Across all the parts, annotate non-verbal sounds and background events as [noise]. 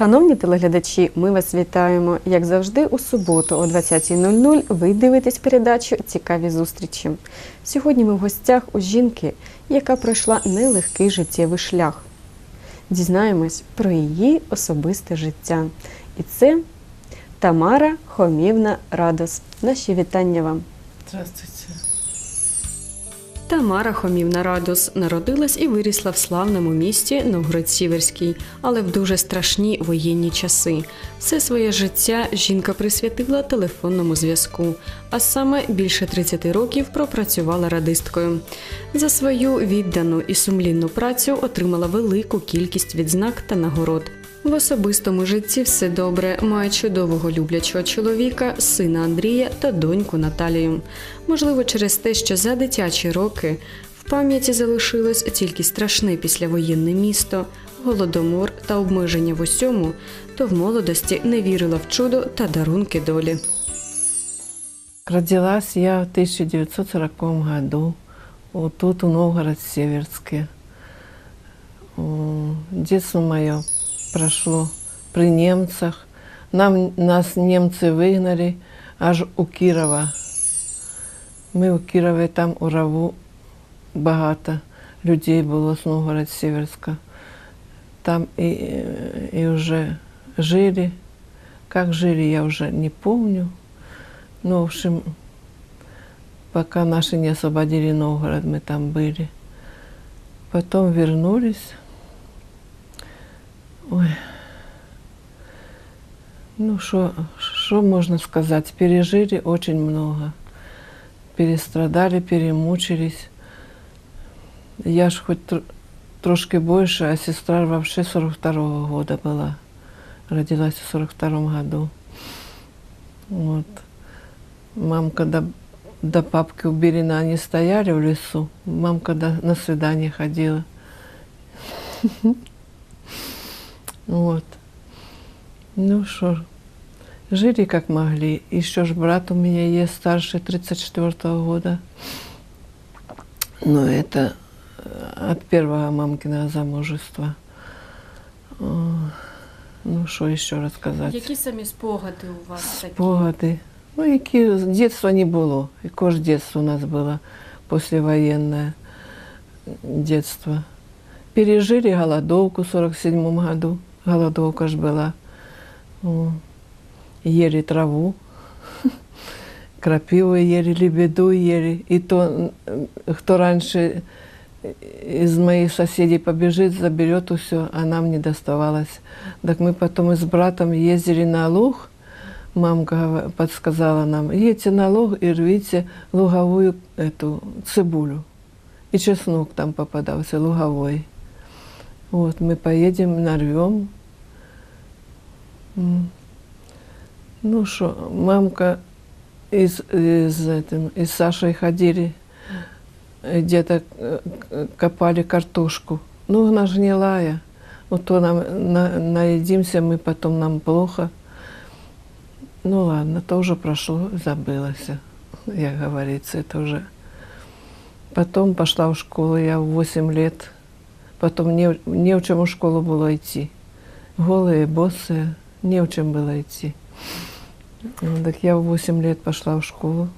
Шановні телеглядачі, ми вас вітаємо. Як завжди, у суботу о 20.00 ви дивитесь передачу Цікаві зустрічі. Сьогодні ми в гостях у жінки, яка пройшла нелегкий життєвий шлях. Дізнаємось про її особисте життя. І це Тамара Хомівна Радос. Наші вітання вам. Здравствуйте. Тамара Хомівна Радос народилась і вирісла в славному місті Новгород-Сіверський, але в дуже страшні воєнні часи. Все своє життя жінка присвятила телефонному зв'язку, а саме більше 30 років пропрацювала радисткою. За свою віддану і сумлінну працю отримала велику кількість відзнак та нагород. В особистому житті все добре, має чудового люблячого чоловіка, сина Андрія та доньку Наталію. Можливо, через те, що за дитячі роки в пам'яті залишилось тільки страшне післявоєнне місто, голодомор та обмеження в усьому, то в молодості не вірила в чудо та дарунки долі. Родилась я в 1940 году, вот тут, в Новгород-Северске. М, Детство мое прошло при немцах. Нам, нас немцы выгнали аж у Кирова. Ми у Кирові там у Раву багато людей було з Новгород-Северска. Там і, і вже жили. Как жили, я уже не помню. Ну, в общем, пока наши не освободили Новгород, мы там были. Потом вернулись. Ой. Ну, что можно сказать? Пережили очень много. Перестрадали, перемучились. Я ж хоть тр- трошки больше, а сестра вообще 42 года была. Родилась в 42 году. Вот. Мамка до, до папки у Берина они стояли в лесу. Мамка до, на свидание ходила. [laughs] Вот. Ну что, ж, жили как могли. Еще ж брат у меня есть старший 34 года. Но это э, от первого мамкиного замужества. О, Ну, що ще розказати? Які самі спогади у вас такі? Спогади. Ну, які з дитинства не було. Яке ж дитинство у нас було післявоєнне дитинство. Пережили голодовку в 47 году. Голодовка ж була. Ели траву. [laughs] Крапиву ели, лебеду ели. И то, м, кто раньше из моих соседей побежит, заберет все, а нам не доставалось. Так мы потом с братом ездили на луг. Мамка подсказала нам, едьте на луг и рвите луговую эту цибулю. И чеснок там попадался, луговой. Вот, мы поедем, нарвем. Ну что, мамка из, из, этим, из Сашей ходили, э, где-то э, копали картошку. Ну, она гнилая. Вот то нам на, наедимся, мы потом нам плохо. Ну ладно, то уже прошло, забылось, як говорится, это уже. Потом пошла в школу, я в 8 лет. Потом не, не в чем в школу было идти. Голые, босые, не в чем было идти. Ну, Так я в 8 лет пошла в школу.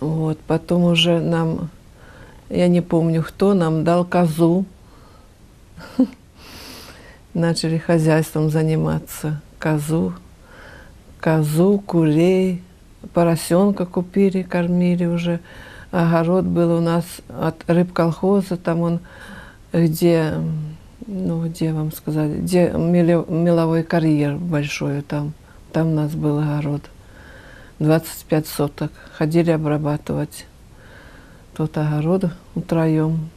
Вот, потом уже нам, я не помню кто, нам дал козу. [laughs] Начали хозяйством заниматься. Козу, козу, курей, поросенка купили, кормили уже. Огород был у нас от рыбколхоза, там он, где, ну, где вам сказать, где меловой карьер большой там. Там у нас был огород. 25 соток. Ходили обрабатывать тот огород втроем.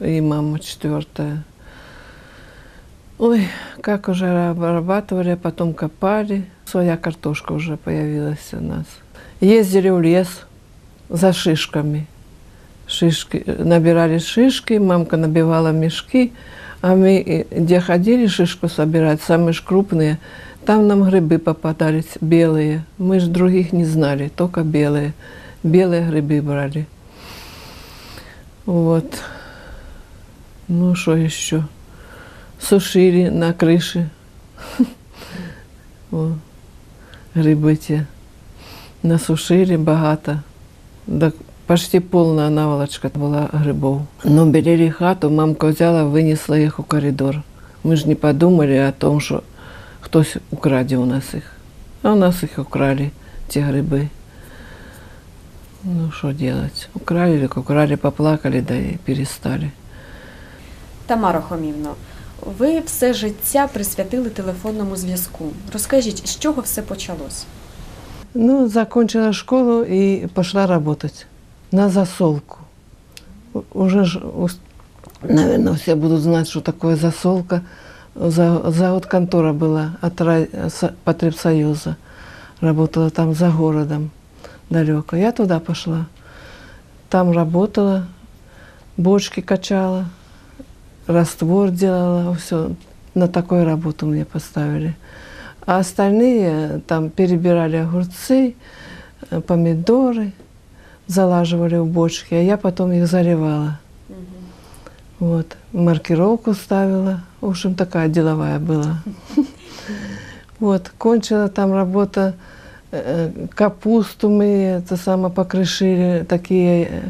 И мама четвертая. Ой, как уже обрабатывали, потом копали. Своя картошка уже появилась у нас. Ездили в лес за шишками. Шишки, набирали шишки, мамка набивала мешки, а мы э, где ходили шишку собирать, самые ж крупные, там нам грибы попадались белые. Мы же других не знали, только белые. Белые грибы брали. Вот. Ну, что еще? сушили на крыше. [laughs] О, гриби ті. Насушили багато. Да, почти повна наволочка була грибов. Ну, белели хату, мамка взяла, винесла їх у коридор. Ми ж не подумали о том, що хтось украде у нас їх. А у нас їх украли, ті гриби. Ну, что делать? Украли, так украли, поплакали, да и перестали. Тамара Хомівно, ви все життя присвятили телефонному зв'язку. Розкажіть, з чого все почалось? Ну, закончила школу и пошла работать на засолку. Уже, ж, наверное, все будут знать, что такое засолка. За, завод контора была от Ра- Потребсоюза. Работала там за городом далеко. Я туда пошла. Там работала, бочки качала, раствор делала, все. На такую работу мне поставили. А остальные там перебирали огурцы, э, помидоры, залаживали в бочки, а я потом их заливала. Вот. Маркировку ставила. В общем, такая деловая была. [laughs] Вот. Кончила там работа. э, Капусту мы это самое покрышили. Такие э,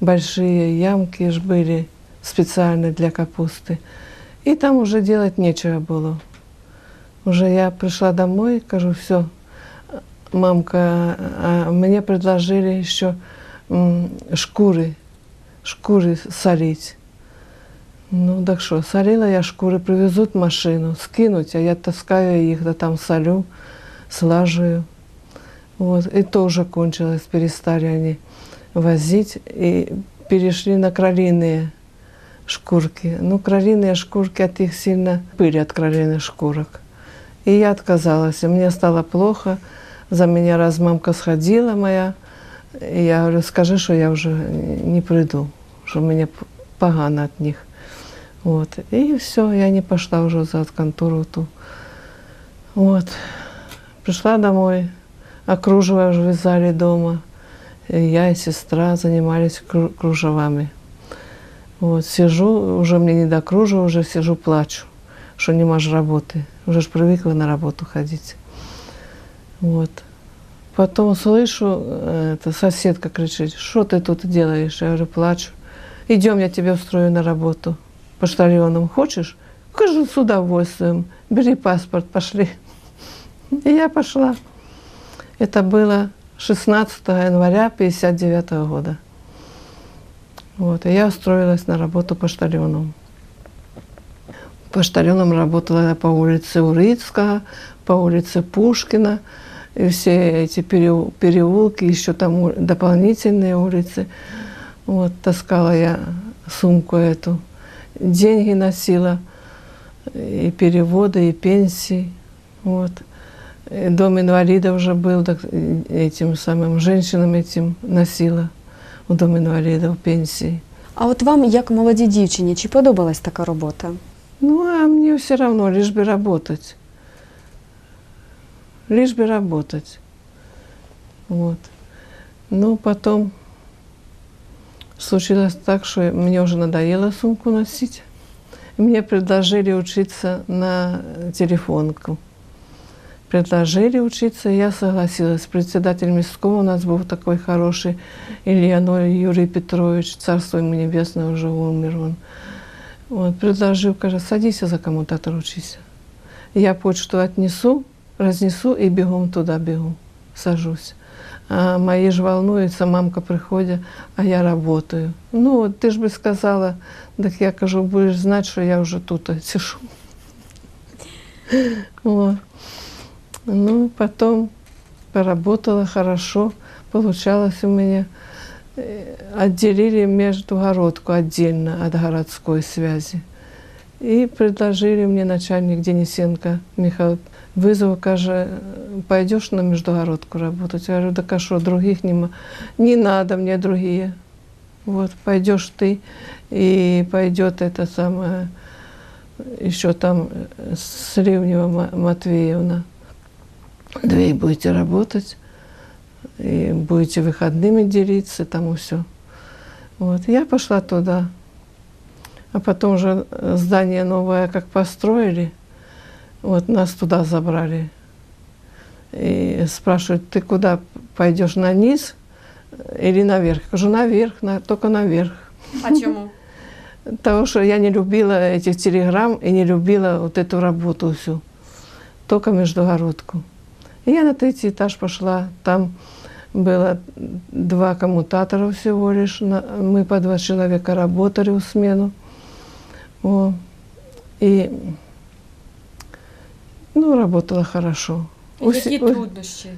большие ямки ж были специально для капусты. И там уже делать нечего было. Уже я пришла домой, кажу, все, мамка, а мне предложили еще шкуры, шкуры солить. Ну так что, солила я шкуры, привезут машину, скинуть, а я таскаю их, да там солю, слаживаю. Вот, и тоже кончилось, перестали они возить и перешли на кролиные шкурки. Ну, кролиные шкурки, от их сильно пыль от кролиных шкурок. И я отказалась, и мне стало плохо. За меня раз мамка сходила моя, и я говорю, скажи, что я уже не приду, что мне погано от них. Вот. И все, я не пошла уже за контору ту. Вот. Пришла домой, а кружево уже вязали дома. И я и сестра занимались кружевами. Вот, сижу, уже мне не до кружева, уже сижу, плачу, что не можешь работы. Уже ж привыкла на работу ходить. Вот. Потом слышу, э, эта соседка кричит, что ты тут делаешь? Я говорю, плачу. Идем, я тебя устрою на работу. Поштальоном хочешь? Кажу, с удовольствием. Бери паспорт, пошли. И я пошла. Это было 16 января 1959 года. Вот, и я устроилась на работу поштальоном. Поштальоном работала я по улице Урицкого, по улице Пушкина, и все эти переу- переулки, еще там у- дополнительные улицы. Вот, таскала я сумку эту. Деньги носила, и переводы, и пенсии. Вот. И дом инвалидов уже был, так э, этим самым женщинам этим носила в дом инвалидов пенсии. А от вам, як молодій дівчині, чи подобалась така робота? Ну, а мне все равно, лишь бы работать. Лишь бы работать. Вот. Ну, потом случилось так, что мне уже надоело сумку носить. Мне предложили учиться на телефонку. Предложили учиться, я согласилась. Председатель Мяского у нас был такой хороший, Илья Юрий Петрович, царство ему небесное, уже умер он. Вот, предложил, каже, садись за коммутатор учись. Я почту отнесу, разнесу и бегом туда бегу, сажусь. А мои же волнуются, мамка приходит, а я работаю. Ну, вот ты же бы сказала, так я кажу, будешь знать, что я уже тут сижу. Вот. Ну, потом поработала хорошо, получалось у меня. Э, Отделили междугородку отдельно от городской связи. И предложили мне начальник Денисенко Михаил, вызов, каже, пойдешь на междугородку работать? Я говорю, да а что, других не, мо- не надо мне другие. Вот, пойдешь ты, и пойдет это самое, еще там э, Сливнева Ма- Матвеевна. Две будете работать, и будете выходными делиться, там и все. Вот, я пошла туда. А потом уже э, здание новое как построили, вот нас туда забрали. И спрашивают, ты куда пойдешь, на низ или наверх? Я говорю, наверх, на, только наверх. А чому? [laughs] Потому что я не любила этих телеграмм и не любила вот эту работу всю. Только междугородку. И я на третий этаж пошла. Там было два коммутатора всего лишь. На- Мы по два человека работали в смену. О. И ну, работала хорошо. Усі- Які у- труднощі? були?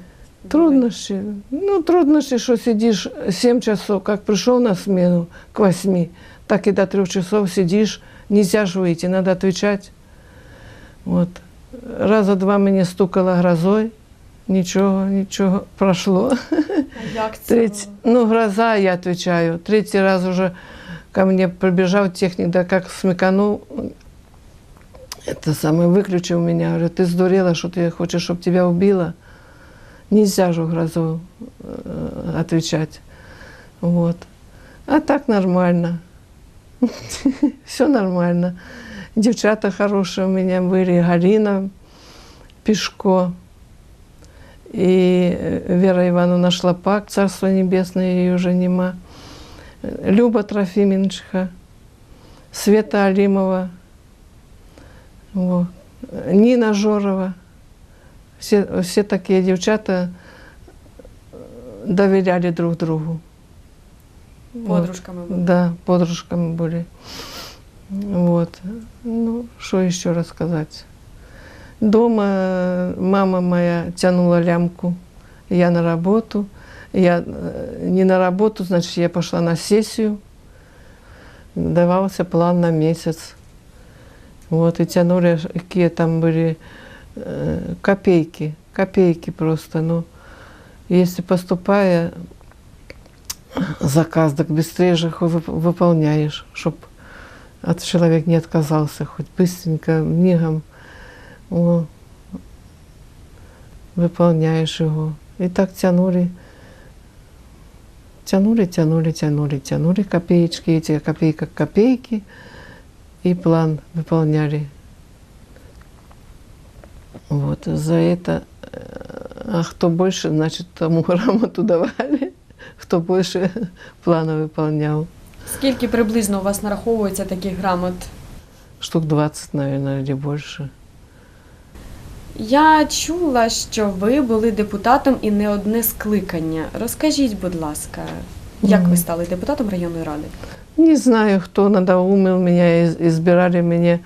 Трудности. Ну, трудности, что сидишь 7 часов, как пришел на смену к 8, так и до 3 часов сидишь, нельзя же выйти, надо отвечать. Вот. Раза два мне стукало грозой, ничего, ничего, прошло. [laughs] Як це? Треть, ну, гроза, я отвечаю. Третий раз уже ко мне прибежал техник, да как смеканул, это самое, выключил меня, говорит, ты сдурела, что ты хочешь, чтобы тебя убило? Нельзя же грозу э, отвечать. Вот. А так нормально. [laughs] Все нормально. Девчата хорошие у меня были. Галина Пешко и э, Вера Ивановна Шлопак, Царство Небесное, ее уже нема. Э, Люба Трофименчиха, Света Алимова, вот. Э, Нина Жорова. Все, все такие девчата э, доверяли друг другу. Вот. Подружками були. Да, подружками были. Вот. Ну, что еще рассказать? Дома э, мама моя тянула лямку, я на работу. Я э, не на работу, значит, я пошла на сессию. Давался план на месяц. Вот, и тянули, какие там были э, копейки, копейки просто. Ну, если поступая заказ, так быстрее же выполняешь, чтобы от человек не отказался, хоть быстренько, мигом о, выполняешь его. И так тянули, тянули, тянули, тянули, тянули копеечки, эти копейка к копейке, и план выполняли. Вот, за это, э, а кто больше, значит, тому грамоту давали, кто больше плана выполнял. Скільки приблизно у вас нараховується таких грамот? Штук 20, наверное, или больше. Я чула, що ви були депутатом і не одне скликання. Розкажіть, будь ласка, як ви Мгм. стали депутатом районної ради? Не знаю, кто надоумил меня, из- избирали меня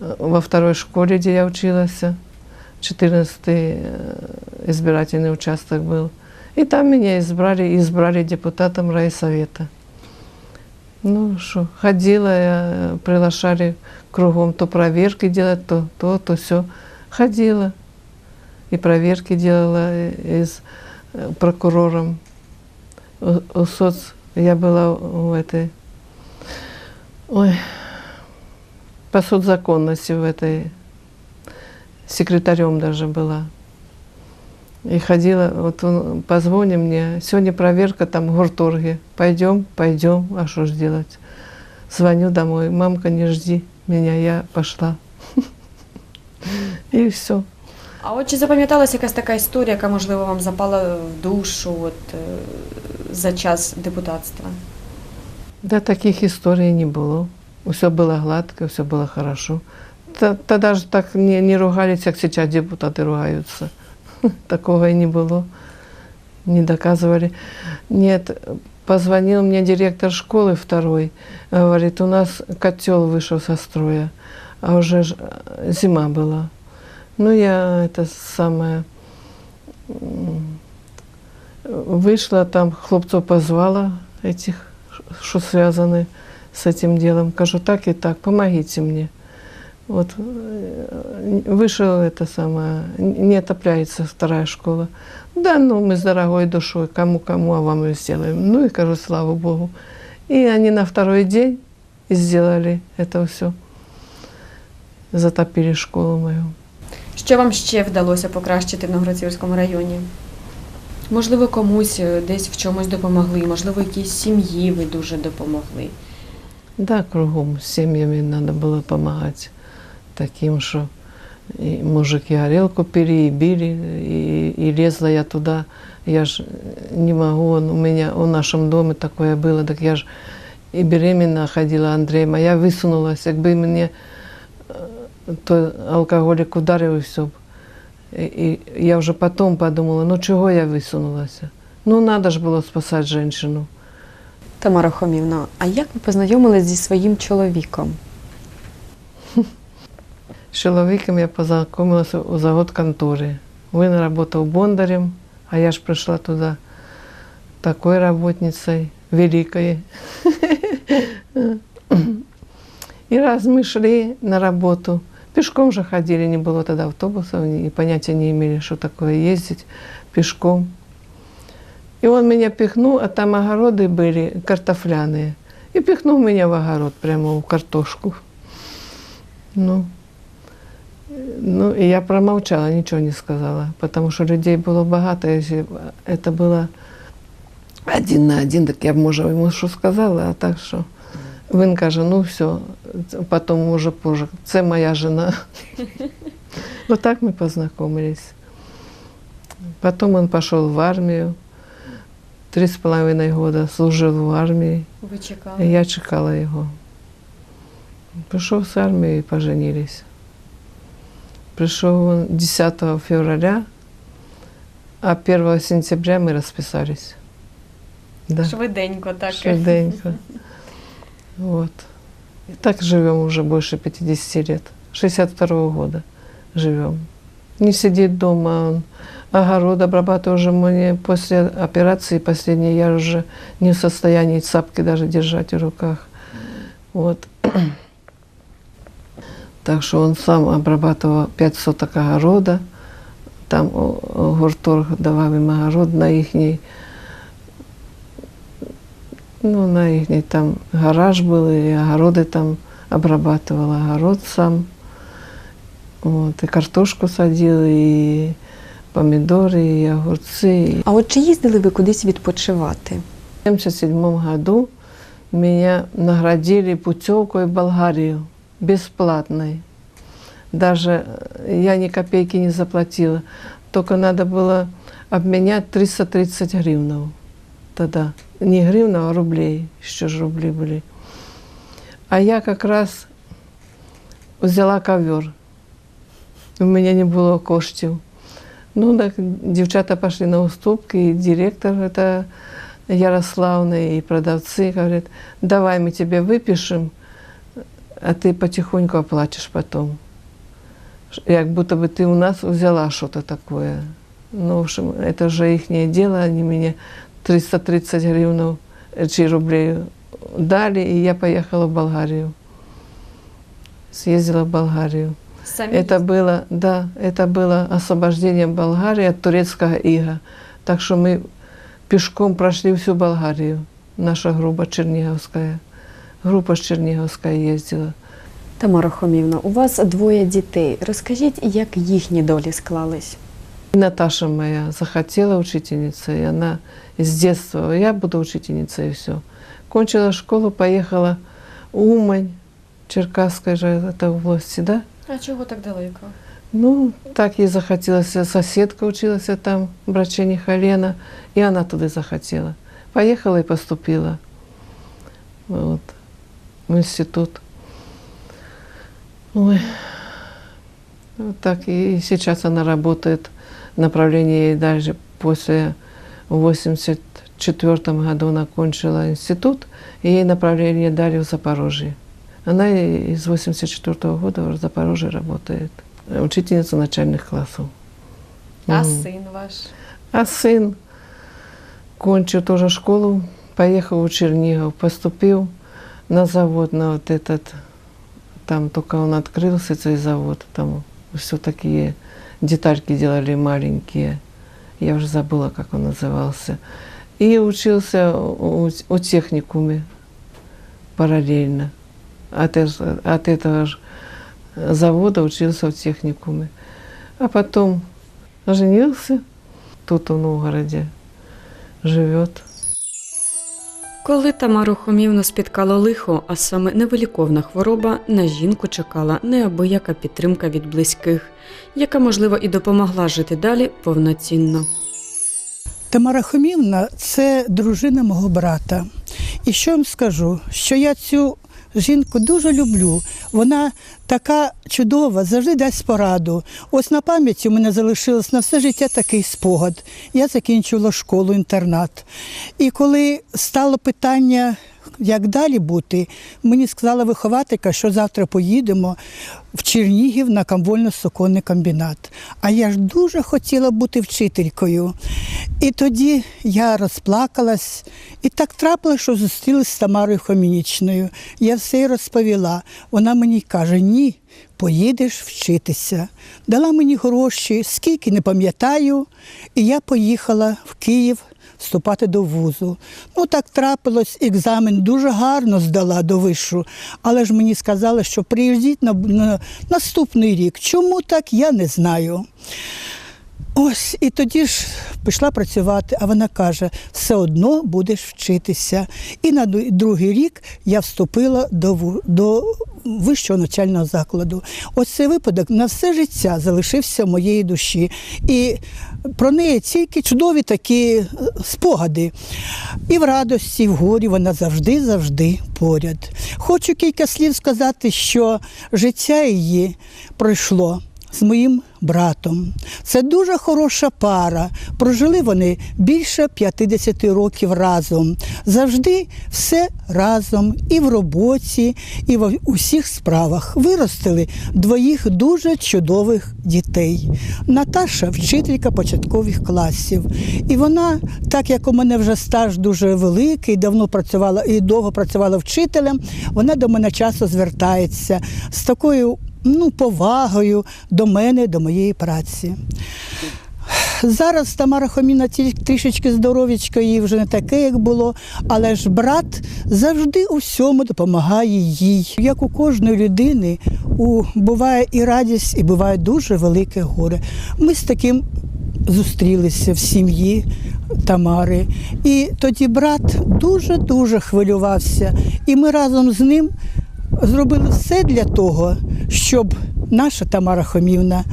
э, во второй школе, где я училась. 14-й э, избирательный участок был. И там меня избрали, избрали депутатом райсовета. Ну что, ходила я, э, приглашали кругом то проверки делать, то то, то все. Ходила. И проверки делала э, из э, прокурором. У, у соц я была у этой Ой, по судзаконности в этой секретарем даже была. И ходила, вот он, позвони мне, сегодня проверка там в Гурторге. Пойдем, пойдем, а что ж делать? Звоню домой, мамка, не жди меня, я пошла. И все. А от чи запам'яталася якась така історія, яка, можливо, вам запала в душу от, е, за час депутатства? Да, таких историй не было. Все было гладко, все было хорошо. Т- Тогда же так не, не ругались, как сейчас депутаты ругаются. [laughs] Такого и не было. Не доказывали. Нет, позвонил мне директор школы второй. Говорит, у нас котел вышел со строя, а уже ж, э, зима была. Ну, я это самое м, вышла, там хлопцов позвала этих, что связаны с этим делом. Кажу, так и так, помогите мне. Вот э, вышел это самое, не отопляется вторая школа. Да, ну мы с дорогой душой, кому-кому, а вам и сделаем. Ну и кажу, слава Богу. И они на второй день сделали это все. Затопили школу мою. Що вам ще вдалося покращити в Новгородцівському районі? Можливо, комусь е, десь в чомусь допомогли, можливо, якійсь сім'ї ви дуже допомогли. Да, кругом с семьями надо было помогать таким, что и мужики горелку пили, и били, и, и лезла я туда. Я ж не могу, он у меня в нашем доме такое было, так я ж и беременна ходила Андреем, а я высунулась, якби мне э, то алкоголик ударив і все. І, і я вже потім подумала, ну чого я висунулася? Ну, треба ж було спасати жінку. Тамара Хомівна, а як ви познайомились зі своїм чоловіком? З чоловіком я познайомилася у завод конторі. Він працював бондарем, а я ж прийшла туди такою работницей, великою. И раз мы шли на работу, пешком же ходили, не было тогда автобусов, и понятия не имели, что такое ездить пешком. И он меня пихнул, а там огороды были картофляные. И пихнул меня в огород, прямо в картошку. Ну, ну, и я промолчала, ничего не сказала, потому что людей было богато. Если это было один на один, так я б, може, йому що сказала, а так що. Він каже, ну все, потім може позже. Це моя жена. [laughs] Отак ми познайомились. Потім він пішов в армію. Три з половиною года служив в армії. Ви чекали? я чекала його. Прийшов з армії і поженились. Прийшов він 10 февраля, а 1 сентября ми розписались. Да. Швиденько, так. Швиденько. [laughs] Вот. И так живем уже больше 50 лет. 62 года живем. Не сидит дома, он огород обрабатывает уже мне после операции последней, я уже не в состоянии цапки даже держать в руках. Вот. [clears throat] Так что он сам обрабатывал 5 соток огорода. Там гурторг давав им огород на ихний ну, на их там гараж был, и огороды там обрабатывал, огород сам. Вот, и картошку садил, и помидоры, и огурцы. А от чи їздили ви кудись відпочивати? В 1977 году меня наградили путевкой в Болгарию, бесплатной. Даже э, я ни копейки не заплатила. Только надо было обменять 330 гривнов тогда. Не гривна, а рублей. Еще же рубли были. А я как раз взяла ковер. У меня не было коштів. Ну, так дівчата пошли на уступки, и директор это Ярославна, и продавцы говорят, давай мы тебе выпишем, а ты потихоньку оплатишь потом. Як будто бы ты у нас взяла что-то такое. Ну, в общем, это же их дело, они мне 330 гривен чи рублей дали, и я поехала в Болгарию. Съездила в Болгарию. Самі Это было, да, это было освобождение Болгарии от турецкого ига. Так что мы пешком прошли всю Болгарию. Наша группа Черниговская. Группа с Черниговской ездила. Тамара Хомівна, у вас двоє дітей. Розкажіть, як їхні долі склались? И Наташа моя захотела учительница, и она с детства, я буду учительницей, и все. Кончила школу, поехала Умань, Черкасской же это области, да? А чого так далеко? Ну, так ей захотелось. Соседка училась там, брачение Халена, и она туда захотела. Поехала и поступила вот, в институт. Ой. Вот так. И сейчас она работает направлении ей дальше. После в 84 году она окончила институт, и ей направление дали в Запорожье. Она и из 84 года в Запорожье работает. Учительница начальных классов. А Мгм. син ваш? А сын кончил тоже школу, поехал в Чернигов, поступил на завод, на вот этот, там только он открылся, этот завод, там все такие детальки делали маленькие, я уже забыла, как он назывался. И учился у, у техникуме параллельно. От, от этого же завода учился в техникуме. А потом женился тут, в Новгороде, живет. Коли Тамару Хомівну спіткало лихо, а саме невиліковна хвороба, на жінку чекала неабияка підтримка від близьких, яка, можливо, і допомогла жити далі повноцінно. Тамара Хомівна це дружина мого брата. І що вам скажу, що я цю жінку дуже люблю. Вона така чудова, завжди дасть пораду. Ось на пам'яті у мене залишилось на все життя такий спогад. Я закінчувала школу-інтернат. І коли стало питання, як далі бути, мені сказала вихователька, що завтра поїдемо в Чернігів на камвольно-соконний комбінат. А я ж дуже хотіла бути вчителькою. І тоді я розплакалась, і так трапилося, що зустрілася з Тамарою Хомінічною. Я все їй розповіла. Вона мені каже: ні, поїдеш вчитися. Дала мені гроші, скільки не пам'ятаю, і я поїхала в Київ вступати до вузу. Ну так трапилось, екзамен дуже гарно здала до вишу, але ж мені сказали, що приїздіть на, на наступний рік. Чому так, я не знаю. Ось і тоді ж пішла працювати, а вона каже: все одно будеш вчитися. І на другий рік я вступила до, до вищого навчального закладу. Ось цей випадок на все життя залишився в моєї душі. І про неї тільки чудові такі е, спогади. І в радості, і в горі вона завжди-завжди поряд. Хочу кілька слів сказати, що життя її пройшло з моїм братом. Це дуже хороша пара. Прожили вони більше 50 років разом. Завжди все разом і в роботі, і в усіх справах. Виростили двоїх дуже чудових дітей. Наташа вчителька початкових класів. І вона, так як у мене вже стаж дуже великий, давно працювала і довго працювала вчителем, вона до мене часто звертається з такою ну, повагою до мене, до моєї праці. Зараз Тамара Хоміна трішечки здоров'ячка, їй вже не таке, як було, але ж брат завжди у всьому допомагає їй. Як у кожної людини у, буває і радість, і буває дуже велике горе. Ми з таким зустрілися в сім'ї Тамари. І тоді брат дуже-дуже хвилювався. І ми разом з ним зробили все для того, щоб наша Тамара Хомівна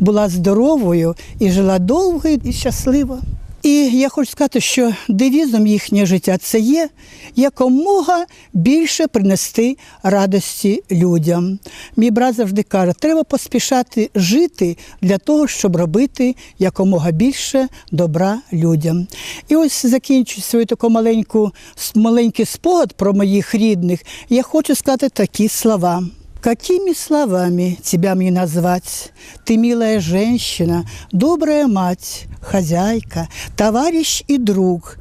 була здоровою і жила довго і щасливо. І я хочу сказати, що девізом їхнє життя це є якомога більше принести радості людям. Мій брат завжди каже, треба поспішати жити для того, щоб робити якомога більше добра людям. І ось закінчую свою таку маленьку, маленький спогад про моїх рідних. Я хочу сказати такі слова. Какими словами тебя мне назвать? Ты милая женщина, добрая мать, хозяйка, товарищ и друг.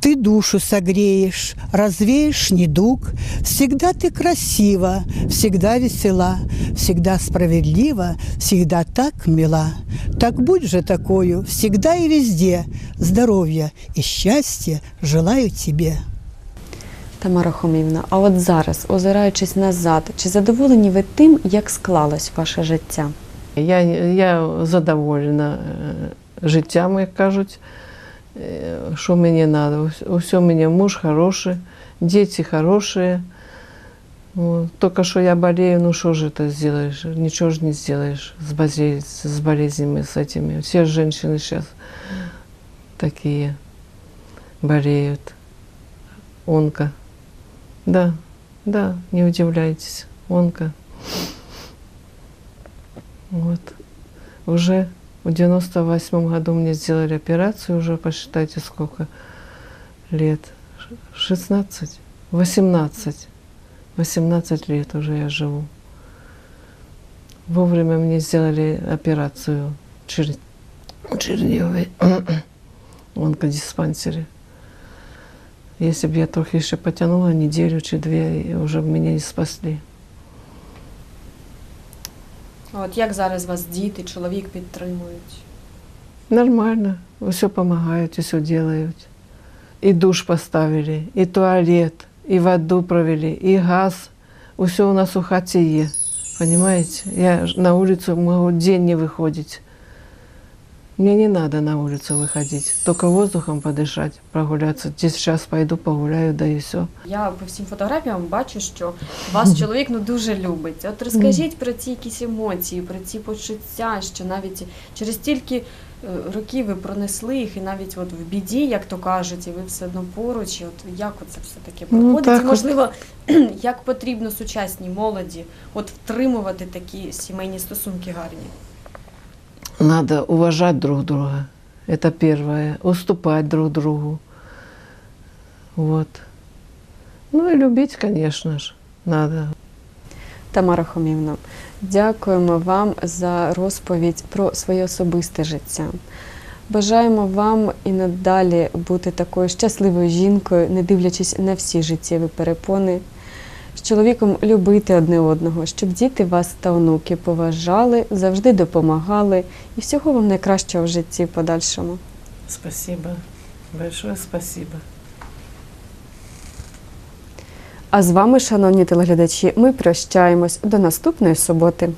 Ты душу согреешь, развеешь недуг. Всегда ты красива, всегда весела, всегда справедлива, всегда так мила. Так будь же такою, всегда и везде. Здоровья и счастья желаю тебе. Тамара Хомівна, а от зараз, озираючись назад, чи задоволені ви тим, як склалось ваше життя? Я, я задоволена е, життям, як кажуть, Е, що мені треба. Усе мені муж хороший, діти хороші. Вот. Только что я болею, ну что же ты сделаешь? Ничего же не сделаешь с, болез- с болезнями, с этими. Все женщины сейчас такие болеют. Онка. Да, да, не удивляйтесь. Онка. Вот. Уже в 98 году мне сделали операцию, уже посчитайте сколько лет. Ш- 16, 18. 18 лет уже я живу. Вовремя мне сделали операцию в Чернигове, в онкодиспансере. Если бы я трохи еще потянула неделю чи две, уже б меня не спасли. От як зараз вас діти, чоловік підтримують? Нормально, все помогают, все делают. И душ поставили, и туалет, и воду провели, и газ. Все у нас у хаті є. Понимаете? Я на улицу могу день не выходить. Мне не надо на улицу выходить, только воздухом подышать, прогуляться. Здесь сейчас пойду погуляю, да и все. Я по всім фотографіям бачу, що вас чоловік ну дуже любить. От розкажіть про ці якісь емоції, про ці почуття, що навіть через стільки е, років ви пронесли їх, і навіть от в біді, як то кажуть, і ви все одно поруч. І от як це все таки Ну, проходить? так і от. можливо, [clears throat] як потрібно сучасній молоді от втримувати такі сімейні стосунки гарні? Надо уважать друг друга. Это первое. Уступать друг другу. Вот. Ну и любить, конечно же, надо. Тамара Хомівна, дякуємо вам за розповідь про своє особисте життя. Бажаємо вам і надалі бути такою щасливою жінкою, не дивлячись на всі життєві перепони, з чоловіком любити одне одного, щоб діти вас та онуки поважали, завжди допомагали і всього вам найкращого в житті в подальшому. Спасибо. Большое спасибо. А з вами, шановні телеглядачі, ми прощаємось до наступної суботи.